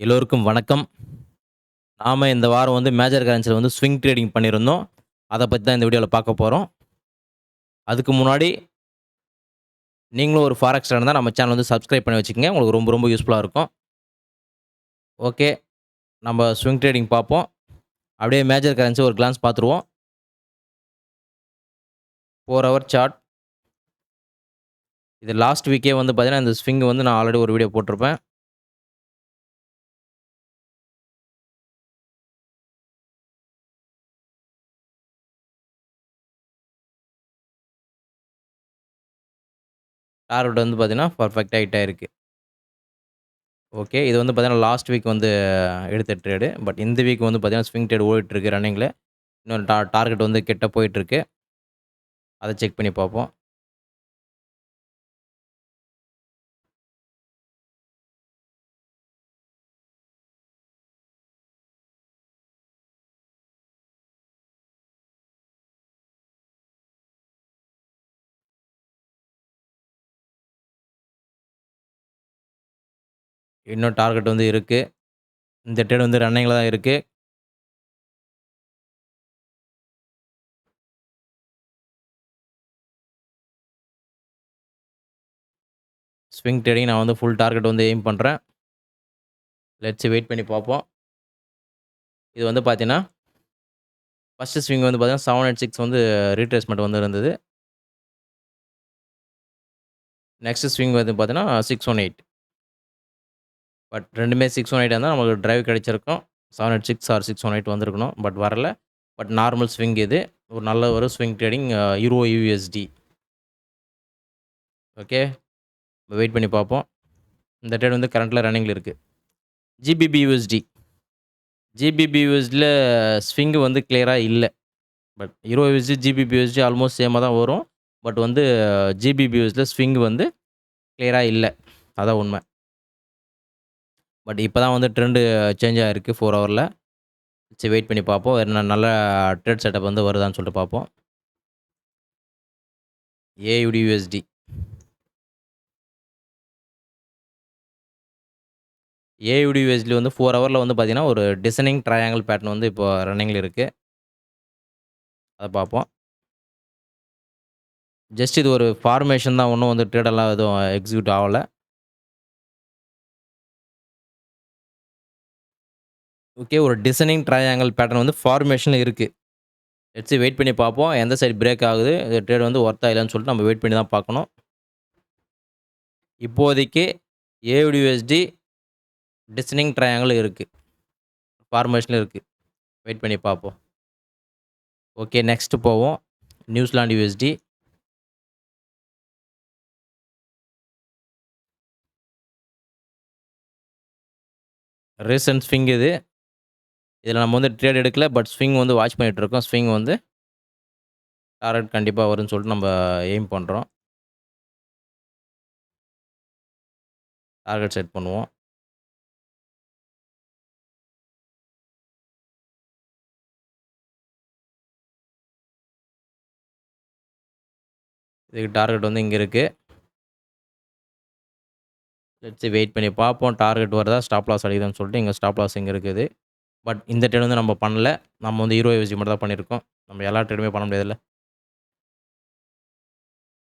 எல்லோருக்கும் வணக்கம். நாம் இந்த வாரம் வந்து மேஜர் கரன்சியில் வந்து ஸ்விங் ட்ரேடிங் பண்ணியிருந்தோம். அதை பற்றி தான் இந்த வீடியோவில் பார்க்க போகிறோம் அதுக்கு முன்னாடி நீங்களும் ஒரு ஃபாரெக்ஸ் இருந்தால் நம்ம சேனல் வந்து சப்ஸ்கிரைப் பண்ணி வச்சுக்கோங்க உங்களுக்கு ரொம்ப ரொம்ப யூஸ்ஃபுல்லாக இருக்கும். ஓகே. நம்ம ஸ்விங் ட்ரேடிங் பார்ப்போம். அப்படியே மேஜர் கரன்சி ஒரு கிளான்ஸ் பார்த்துருவோம். Four hour chart. இது லாஸ்ட் வீக்கே வந்து பார்த்தீங்கன்னா, இந்த ஸ்விங் வந்து நான் ஆல்ரெடி ஒரு வீடியோ போட்டிருப்பேன். டார்கெட் வந்து பார்த்தீங்கன்னா, பர்ஃபெக்டாக ஹிட் ஆயிருக்கு. ஓகே. இது வந்து பார்த்தீங்கன்னா, லாஸ்ட் வீக் வந்து எடுத்த ட்ரேடு. பட் இந்த வீக் வந்து பார்த்தீங்கன்னா, ஸ்விங் ட்ரேட் ஓடிட்டுருக்கு ரன்னிங்கில் இன்னும் டா டார்கெட் வந்து கிட்ட போயிட்டுருக்கு. அதை செக் பண்ணி பார்ப்போம். இன்னும் டார்கெட் வந்து இருக்குது இந்த ட்ரேட் வந்து ரன்னிங்கில் தான் இருக்குது ஸ்விங் ட்ரேடிங் நான் வந்து ஃபுல் டார்கெட் வந்து எய்ம் பண்ணுறேன் லெட்ஸ் வெயிட் பண்ணி பார்ப்போம். இது வந்து பார்த்தீங்கன்னா ஃபஸ்ட்டு ஸ்விங் வந்து பார்த்தீங்கன்னா, 786 வந்து ரீட்ரேஸ்மென்ட் வந்து இருந்தது. நெக்ஸ்ட் ஸ்விங் வந்து பார்த்தீங்கன்னா, 618. பட் ரெண்டுமே சிக்ஸ் ஒன் எயிட் இருந்தால் நமக்கு டிரைவ் கிடைச்சிருக்கும். 786 ஆர் 618 வந்திருக்கணும். பட் வரல. பட் நார்மல் ஸ்விங் இது. ஒரு நல்ல ஒரு swing trading euro USD okay. Wait பண்ணி பார்ப்போம். இந்த ட்ரேட் வந்து கரண்ட்டில் ரன்னிங்கில் இருக்குது ஜிபிபி யூஎஸ்டி ஜிபிபி யூஎஸ்டியில் ஸ்விங்கு வந்து கிளியராக இல்லை but euro USD GBP USD almost சேமாக தான் வரும். பட் வந்து ஜிபிபி யுஎஸ்டில ஸ்விங் வந்து கிளியராக இல்லை அதான் உண்மை பட் இப்போ தான் வந்து ட்ரெண்டு சேஞ்ச் ஆகிருக்கு ஃபோர் ஹவரில் சரி வெயிட் பண்ணி பார்ப்போம். என்ன நல்ல ட்ரேட் செட்டப் வந்து வருதான்னு சொல்லிட்டு பார்ப்போம். ஏயுடியூஎஸ்டி ஏயுடியூஎஸ்டி வந்து ஃபோர் ஹவரில் வந்து பார்த்தீங்கன்னா, ஒரு டிசைனிங் ட்ரையாங்கிள் பேட்டர்ன் வந்து இப்போ ரன்னிங்கில் இருக்குது அதை பார்ப்போம். ஜஸ்ட் இது ஒரு ஃபார்மேஷன் தான். ஒன்றும் வந்து ட்ரேடெல்லாம் எதுவும் எக்ஸிக்யூட் ஆகலை ஓகே. ஒரு டிசைனிங் ட்ரையாங்கிள் பேட்டர்ன் வந்து ஃபார்மேஷனில் இருக்குது எடுத்து வெயிட் பண்ணி பார்ப்போம். எந்த சைடு பிரேக் ஆகுது. இந்த ட்ரேட் வந்து வொர்த்தா இல்லையான்னு சொல்லிட்டு நம்ம வெயிட் பண்ணி தான் பார்க்கணும். இப்போதைக்கு ஏடியூஎஸ்டி டிசைனிங் ட்ரையாங்கிள் இருக்குது ஃபார்மேஷனில் இருக்குது வெயிட் பண்ணி பார்ப்போம். ஓகே. நெக்ஸ்ட்டு போவோம். New Zealand USD recent swing இது. இதில் நம்ம வந்து ட்ரேட் எடுக்கல. பட் ஸ்விங் வந்து வாட்ச் பண்ணிகிட்ருக்கோம் ஸ்விங் வந்து டார்கெட் கண்டிப்பாக வரும்னு சொல்லிட்டு நம்ம எய்ம் பண்ணுறோம் டார்கெட் செட் பண்ணுவோம். இதுக்கு டார்கெட் வந்து இங்கே இருக்குது லெட்ஸ் வெயிட் பண்ணி பார்ப்போம். டார்கெட் வருதா? ஸ்டாப் லாஸ் அடிக்குதான்னு சொல்லிட்டு இங்கே ஸ்டாப் லாஸ் இங்கே இருக்குது. பட் இந்த ட்ரேட் வந்து நம்ம பண்ணல. நம்ம வந்து ஹீரோ யுஎஸ்டி மட்டும் தான் பண்ணியிருக்கோம். நம்ம எல்லா ட்ரேடுமே பண்ண முடியாதுல்ல.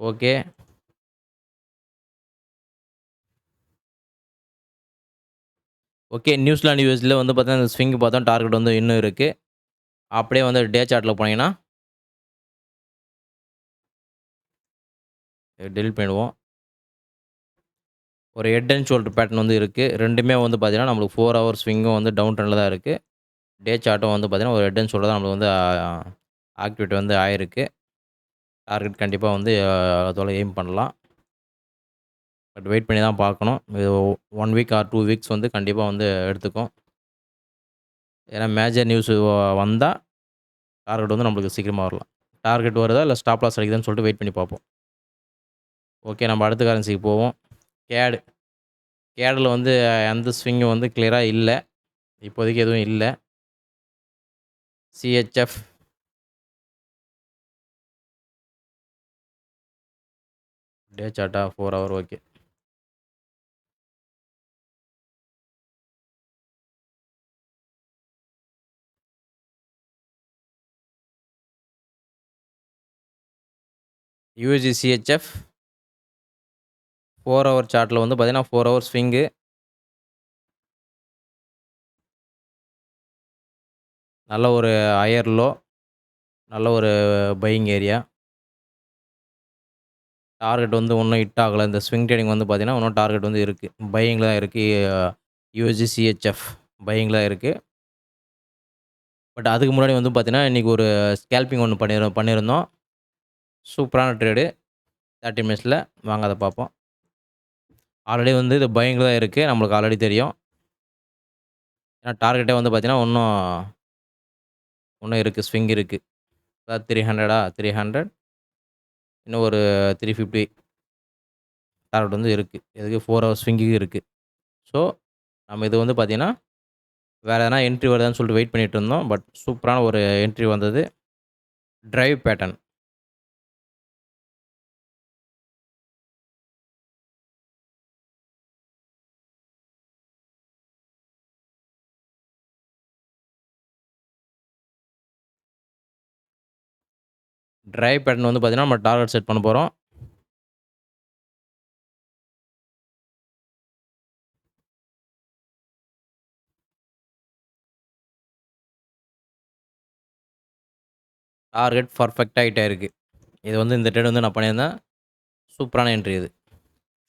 ஓகே. ஓகே. நியூசிலாந்து யூஎஸில் வந்து பார்த்தீங்கன்னா, இந்த ஸ்விங் பார்த்தோம். டார்கெட் வந்து இன்னும் இருக்குது அப்படியே வந்து டே சார்ட்டில் போனீங்கன்னா டெலிட் பண்ணிடுவோம். ஒரு ஹெட் அண்ட் ஷோல்டர் பேட்டர்ன் வந்து இருக்குது ரெண்டுமே வந்து பார்த்திங்கன்னா நம்மளுக்கு ஃபோர் ஹவர் ஸ்விங்கும் வந்து டவுன் ட்ரெண்டில் தான் இருக்குது டே சார்ட்டும் வந்து பார்த்திங்கன்னா ஒரு ஹெட் அண்ட் ஷோல்டர் தான் நம்மளுக்கு வந்து ஆக்டிவேட் வந்து ஆயிருக்கு. டார்கெட் கண்டிப்பாக வந்து அதோட எய்ம் பண்ணலாம். பட் வெயிட் பண்ணி தான் பார்க்கணும். இது one week or two weeks வந்து கண்டிப்பாக வந்து எடுத்துக்கும். ஏன்னா மேஜர் நியூஸ் வந்தால் டார்கெட் வந்து நம்மளுக்கு சீக்கிரமாக வரலாம். டார்கெட் வருதா? இல்லை ஸ்டாப் லாஸ் அடிக்குதான்னு சொல்லிட்டு வெயிட் பண்ணி பார்ப்போம். ஓகே. நம்ம அடுத்த கரன்சிக்கு போவோம். கேடு. கேடில் வந்து எந்த ஸ்விங்கும் வந்து கிளியராக இல்லை. இப்போதைக்கு எதுவும் இல்லை. சிஹெச்எஃப் டே சாட்டா ஃபோர் ஹவர் ஓகே யூஜி சிஹெச்எஃப் ஃபோர் ஹவர் சார்ட்டில் வந்து பார்த்தீங்கன்னா, ஃபோர் ஹவர் ஸ்விங்கு. நல்ல ஒரு ஹையர் லோ. நல்ல ஒரு பையிங் ஏரியா. டார்கெட் வந்து ஒன்றும் ஹிட் ஆகலை இந்த ஸ்விங் ட்ரேடிங் வந்து பார்த்தீங்கன்னா, இன்னும் டார்கெட் வந்து இருக்குது பையிங்கில் தான் இருக்குது யூஜிசிஹெச்எஃப் பையிங்கில் தான் இருக்குது பட் அதுக்கு முன்னாடி வந்து பார்த்தீங்கன்னா, இன்றைக்கி ஒரு ஸ்கேல்பிங் ஒன்று பண்ணிரு பண்ணியிருந்தோம். சூப்பரான ட்ரேடு. தேர்ட்டி மினிட்ஸில் வாங்க அதை பார்ப்போம். ஆல்ரெடி வந்து இது பையிங்ல தான் நம்மளுக்கு ஆல்ரெடி தெரியும். ஏன்னா டார்கெட்டே வந்து பார்த்தீங்கன்னா, இன்னும் இன்னும் இருக்குது ஸ்விங் இருக்குது அதாவது 300ஆ 300 இன்னும் ஒரு 350 டார்கெட் வந்து இருக்குது எதுக்கு ஃபோர் ஹவர் ஸ்விங்குக்கு இருக்குது ஸோ, நம்ம இது வந்து பார்த்திங்கன்னா வேறு எதனா என்ட்ரி வருதான்னு சொல்லிட்டு வெயிட் பண்ணிகிட்டு இருந்தோம். பட் சூப்பரான ஒரு என்ட்ரி வந்தது. Drive pattern. ட்ரைவ் பேட்டர்ன் வந்து பார்த்தீங்கன்னா, நம்ம டார்கெட் செட் பண்ண போகிறோம் டார்கெட் பெர்ஃபெக்ட்டா ஹிட் ஆயிருக்கு. இது வந்து இந்த ட்ரேட் வந்து நான் பண்ணியிருந்தேன். சூப்பரான என்ட்ரி இது.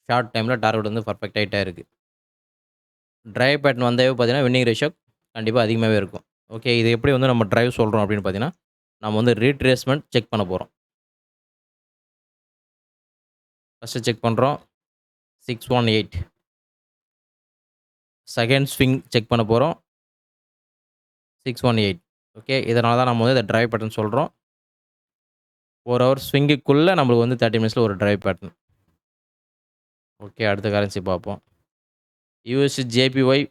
ஷார்ட் டைமில் டார்கெட் வந்து பெர்ஃபெக்ட்டா ஹிட் ஆயிருக்கு. ட்ரைவ் பேட்டர்ன் வந்தாவே பார்த்தீங்கன்னா, வின்னிங் ரேஷியோ கண்டிப்பாக அதிகமாகவே இருக்கும். ஓகே. இது எப்படி வந்து நம்ம ட்ரைவ் சொல்கிறோம் அப்படின்னு பார்த்தீங்கன்னா, நம்ம வந்து ரீட்ரேஸ்மெண்ட் செக் பண்ண போகிறோம் ஃபர்ஸ்ட்டு செக் பண்ணுறோம் six one eight second swing check பண்ண போகிறோம் சிக்ஸ் ஒன் எயிட் ஓகே. இதனால தான் நம்ம வந்து இதை ட்ரைவ் பேட்டர்ன் சொல்கிறோம் 4 ஹவர் ஸ்விங்குக்குள்ளே நம்மளுக்கு வந்து தேர்ட்டி மினிட்ஸில் ஒரு ட்ரைவ் பேட்டர்ன். ஓகே. அடுத்த கரன்சி பார்ப்போம். USD JPY.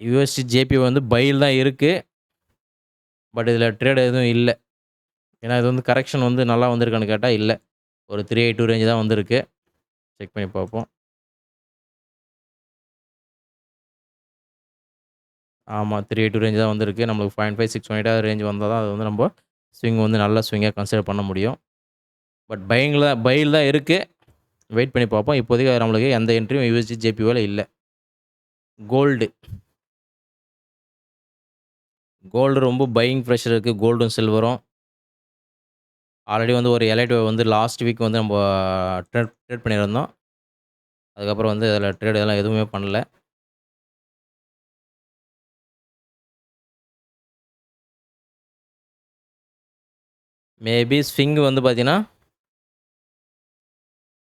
யூஎஸ்சி ஜேபிஒய் வந்து பையில் தான் இருக்குது பட் இதில் ட்ரேட் எதுவும் இல்லை ஏன்னா இது வந்து கரெக்ஷன் வந்து நல்லா வந்திருக்கான்னு கேட்டால் இல்லை ஒரு 382 ரேஞ்ச் தான் வந்திருக்கு. செக் பண்ணி பார்ப்போம். ஆமா. 382 ரேஞ்ச் தான் வந்திருக்கு. நம்மளுக்கு 0.5 618 ரேஞ்ச் வந்தால் தான் அது வந்து நம்ம ஸ்விங் வந்து நல்ல ஸ்விங்காக கன்சிடர் பண்ண முடியும். பட் பையிங்ல பையில் தான் இருக்குது வெயிட் பண்ணி பார்ப்போம். இப்போதைக்கு நம்மளுக்கு எந்த என்ட்ரியும் யுஎஸ்டி ஜேபிஒய்ல இல்லை கோல்டு. கோல்டு ரொம்ப பையிங் ப்ரெஷர் இருக்குது கோல்டும், சில்வரும். ஆல்ரெடி வந்து ஒரு எலைட் வந்து லாஸ்ட் வீக் வந்து நம்ம ட்ரேட் ட்ரேட் பண்ணியிருந்தோம். அதுக்கப்புறம் வந்து அதில ட்ரேட் இதெல்லாம் எதுவுமே பண்ணல. மேபி ஸ்விங் வந்து பார்த்தீங்கன்னா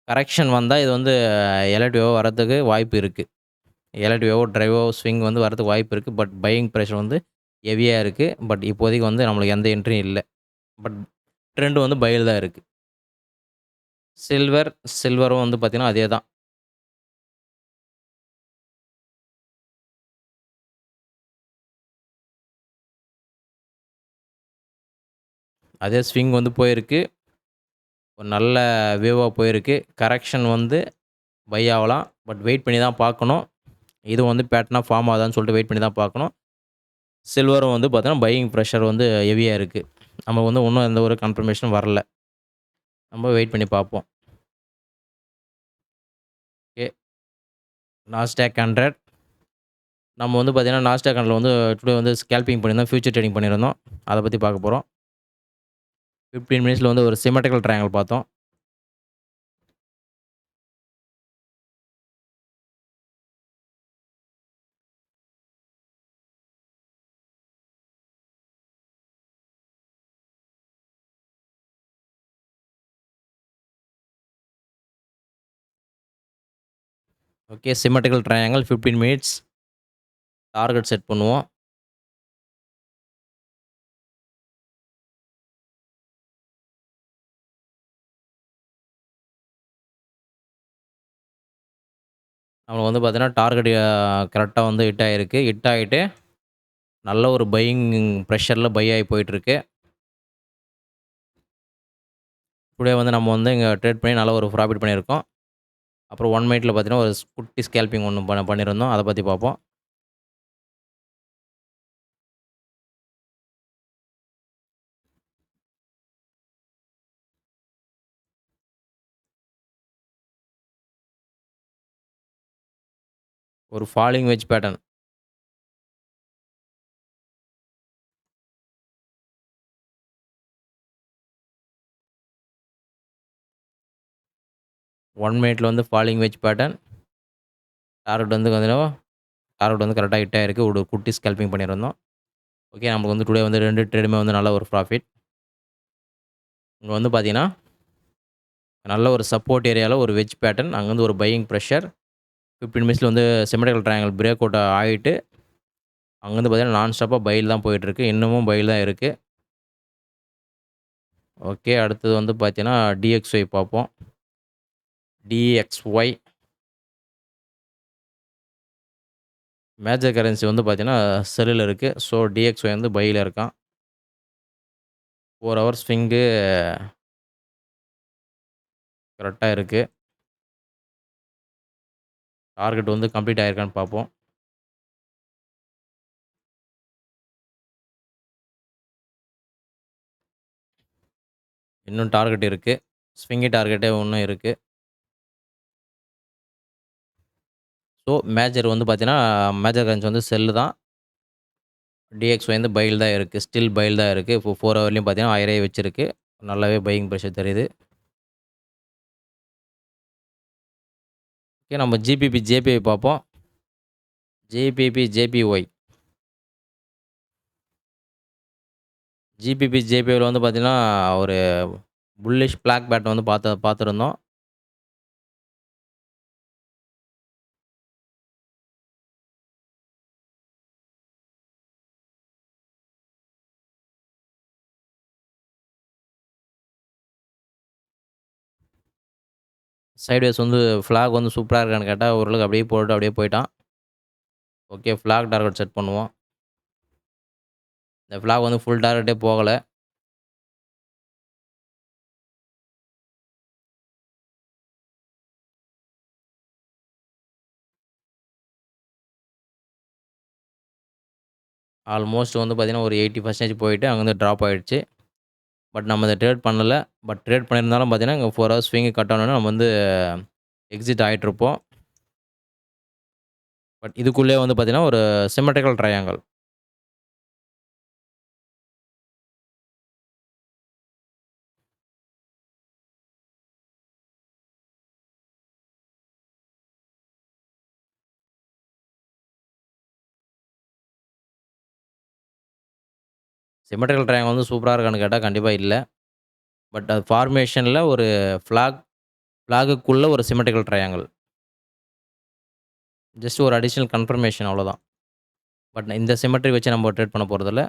கரெக்ஷன் வந்தா இது வந்து எலைட் வேவ் வரதுக்கு வாய்ப்பு இருக்கு. எலைட் ட்ரைவோ, ஸ்விங் வந்து வரதுக்கு வாய்ப்பு இருக்கு. பட் பையிங் ப்ரெஷர் வந்து ஹெவியாக இருக்குது பட் இப்போதைக்கு வந்து நம்மளுக்கு எந்த என்ட்ரியும் இல்லை பட் ட்ரெண்டு வந்து பயில் தான் இருக்குது சில்வர் சில்வரும் வந்து பார்த்திங்கன்னா அதே தான். அதே ஸ்விங் வந்து போயிருக்கு. ஒரு நல்ல வியூவாக போயிருக்கு. கரெக்ஷன் வந்து பை ஆகலாம் பட் வெயிட் பண்ணி தான் பார்க்கணும். இது வந்து பேட்டனாக ஃபார்ம் ஆகுதான்னு சொல்லிட்டு வெயிட் பண்ணி தான் பார்க்கணும். சில்வரும் வந்து பார்த்தோன்னா பையிங் ப்ரெஷர் வந்து ஹெவியாக இருக்குது நம்ம வந்து இன்னும் எந்த ஒரு கன்ஃபர்மேஷனும் வரல. நம்ம வெயிட் பண்ணி பார்ப்போம். ஓகே. நாஸ்டாக் 100 நம்ம வந்து பார்த்தீங்கன்னா, நாஸ்டாக் 100ல வந்து டுடே வந்து ஸ்கேல்பிங் பண்ணியிருந்தோம். ஃபியூச்சர் ட்ரேடிங் பண்ணியிருந்தோம். அதை பற்றி பார்க்க போகிறோம் ஃபிஃப்டீன் மினிட்ஸில் வந்து ஒரு சிமெட்ரிக்கல் ட்ரையாங்கல் பார்த்தோம். Okay. Symmetrical triangle 15 minutes. Target set பண்ணுவோம். நம்மளுக்கு வந்து பார்த்தீங்கன்னா, டார்கெட் கரெக்டாக வந்து ஹிட் ஆகிருக்கு ஹிட் ஆகிட்டு நல்ல ஒரு பையிங் ப்ரெஷரில் பை ஆகி போயிட்டுருக்கு. டுடே வந்து நம்ம வந்து இங்கே ட்ரேட் பண்ணி நல்ல ஒரு ப்ராஃபிட் பண்ணியிருக்கோம். அப்புறம் ஒன் மினிட்டில் பார்த்தீங்கன்னா ஒரு குட்டி ஸ்கேல்பிங் ஒன்று பண்ண பண்ணியிருந்தோம் அதை பற்றி பார்ப்போம் ஒரு ஃபாலிங் வெஜ் பேட்டர்ன் ஒன் மினிட்ல வந்து ஃபாலிங் வெஜ் பேட்டர்ன். டார்கெட் வந்து பார்த்தீங்கன்னா, டார்கெட் வந்து கரெக்டாக ஹிட்டாக இருக்குது ஒரு குட்டி ஸ்கல்பிங் பண்ணியிருந்தோம். ஓகே. நமக்கு வந்து டுடே வந்து ரெண்டு ட்ரேடுமே வந்து நல்ல ஒரு ப்ராஃபிட். இங்கே வந்து பார்த்தீங்கன்னா நல்ல ஒரு சப்போர்ட் ஏரியாவில் ஒரு வெஜ் பேட்டர்ன். அங்கருந்து ஒரு பையிங் ப்ரெஷர் ஃபிஃப்டீன் மினிட்ஸில் வந்து செமெடிக்கல் ட்ரையாங்கல் பிரேக் அவுட் ஆகிட்டு அங்கேருந்து பார்த்தீங்கன்னா, நான் ஸ்டாப்பாக பயில் தான் போயிட்டுருக்கு. இன்னமும் பயில் தான் இருக்குது ஓகே. அடுத்தது வந்து பார்த்தீங்கன்னா, டிஎக்ஸ்ஒய் பார்ப்போம். டிஎக்ஸ்ஒய் மேஜர் கரன்சி வந்து பார்த்தீங்கன்னா, செல்லில் இருக்குது ஸோ, டிஎக்ஸ்ஒய் வந்து பையில் இருக்கான். ஃபோர் ஹவர்ஸ் ஸ்விங்கு கரெக்டாக இருக்குது டார்கெட் வந்து கம்ப்ளீட் ஆயிருக்கான்னு பார்ப்போம். இன்னும் டார்கெட் இருக்குது ஸ்விங்கி டார்கெட்டே ஒன்றும் இருக்குது ஸோ, மேஜர் வந்து பார்த்தீங்கன்னா, மேஜர் கரன்சி வந்து செல்லு தான். டிஎக்ஸ் வந்து பைல் தான் இருக்குது ஸ்டில் பைல் தான் இருக்குது இப்போ ஃபோர் ஹவர்லேயும் பார்த்தீங்கன்னா, ஆயிரம் வச்சுருக்கு நல்லாவே பையிங் ப்ரெஷர் தெரியுது. ஓகே. நம்ம ஜிபிபி ஜேபிஐ பார்ப்போம். ஜிபிபி ஜேபிஒய் ஜிபிபி ஜேபிஐயில் வந்து பார்த்தீங்கன்னா, ஒரு புல்லிஷ் பிளாக் பேட்டை வந்து பார்த்து பார்த்துருந்தோம். சைட்வேஸ் வந்து ஃப்ளாக் வந்து சூப்பராக இருக்கான்னு கேட்டால் ஓரளவுக்கு அப்படியே போட்டு அப்படியே போயிட்டான். ஓகே. ஃப்ளாக் டார்கெட் செட் பண்ணுவோம். இந்த ஃப்ளாக் வந்து ஃபுல் டார்கெட்டே போகலை ஆல்மோஸ்ட் வந்து பார்த்தீங்கன்னா, ஒரு 80% போயிட்டு அங்கேருந்து ட்ராப் ஆகிடுச்சு பட் நம்ம அதை ட்ரேட் பண்ணலை. பட் ட்ரேட் பண்ணியிருந்தாலும் பார்த்தீங்கன்னா, இங்கே ஃபோர் ஹவர்ஸ் ஸ்விங் கட் ஆனோனே நம்ம வந்து எக்ஸிட் ஆகிட்ருப்போம் பட் இதுக்குள்ளே வந்து பார்த்தீங்கன்னா, ஒரு சிமெட்ரிக்கல் ட்ரையாங்கல் சிமெட்ரிக்கல் ட்ரையாங்கிள் வந்து சூப்பராக இருக்கான்னு கேட்டால் கண்டிப்பாக இல்லை பட் அது ஃபார்மேஷனில் ஒரு ஃப்ளாக் ஃப்ளாகுக்குள்ளே ஒரு சிமெட்ரிக்கல் ட்ரையாங்கிள். ஜஸ்ட் ஒரு அடிஷ்னல் கன்ஃபர்மேஷன் அவ்வளோதான். பட் இந்த சிமெட்ரி வச்சு நம்ம ட்ரேட் பண்ண போகிறதில்ல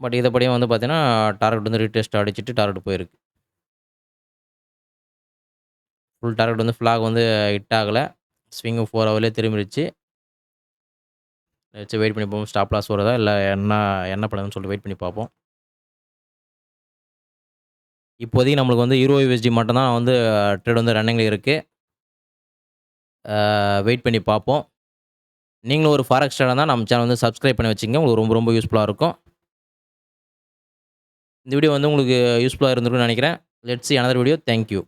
பட் இதைப்படியும் வந்து பார்த்திங்கன்னா டார்கெட் வந்து ரீடெஸ்ட் அடிச்சுட்டு டார்கெட் போயிருக்கு. ஃபுல் டார்கெட் வந்து ஃப்ளாக் வந்து ஹிட் ஆகலை ஸ்விங்கு ஃபோர் ஹவர்லேயே திரும்பிடுச்சு வச்சு வெயிட் பண்ணி பார்ப்போம். ஸ்டாப் லாஸ் வருதா? இல்லை என்ன என்ன பண்ணுதுன்னு சொல்லிட்டு வெயிட் பண்ணி பார்ப்போம். இப்போதைக்கு நம்மளுக்கு வந்து EURUSD யூஎஸ்டி மட்டும்தான் வந்து ட்ரேட் வந்து ரன்னிங்கில் இருக்குது வெயிட் பண்ணி பார்ப்போம். நீங்களும் ஒரு ஃபாரக்ஸ் ட்ரேடரா தான் நம்ம சேனல் வந்து சப்ஸ்கிரைப் பண்ணி வச்சுங்க உங்களுக்கு ரொம்ப ரொம்ப யூஸ்ஃபுல்லாக இருக்கும். இந்த வீடியோ வந்து உங்களுக்கு யூஸ்ஃபுல்லாக இருந்திருக்கும்னு நினைக்கிறேன். Let's another another video. Thank you.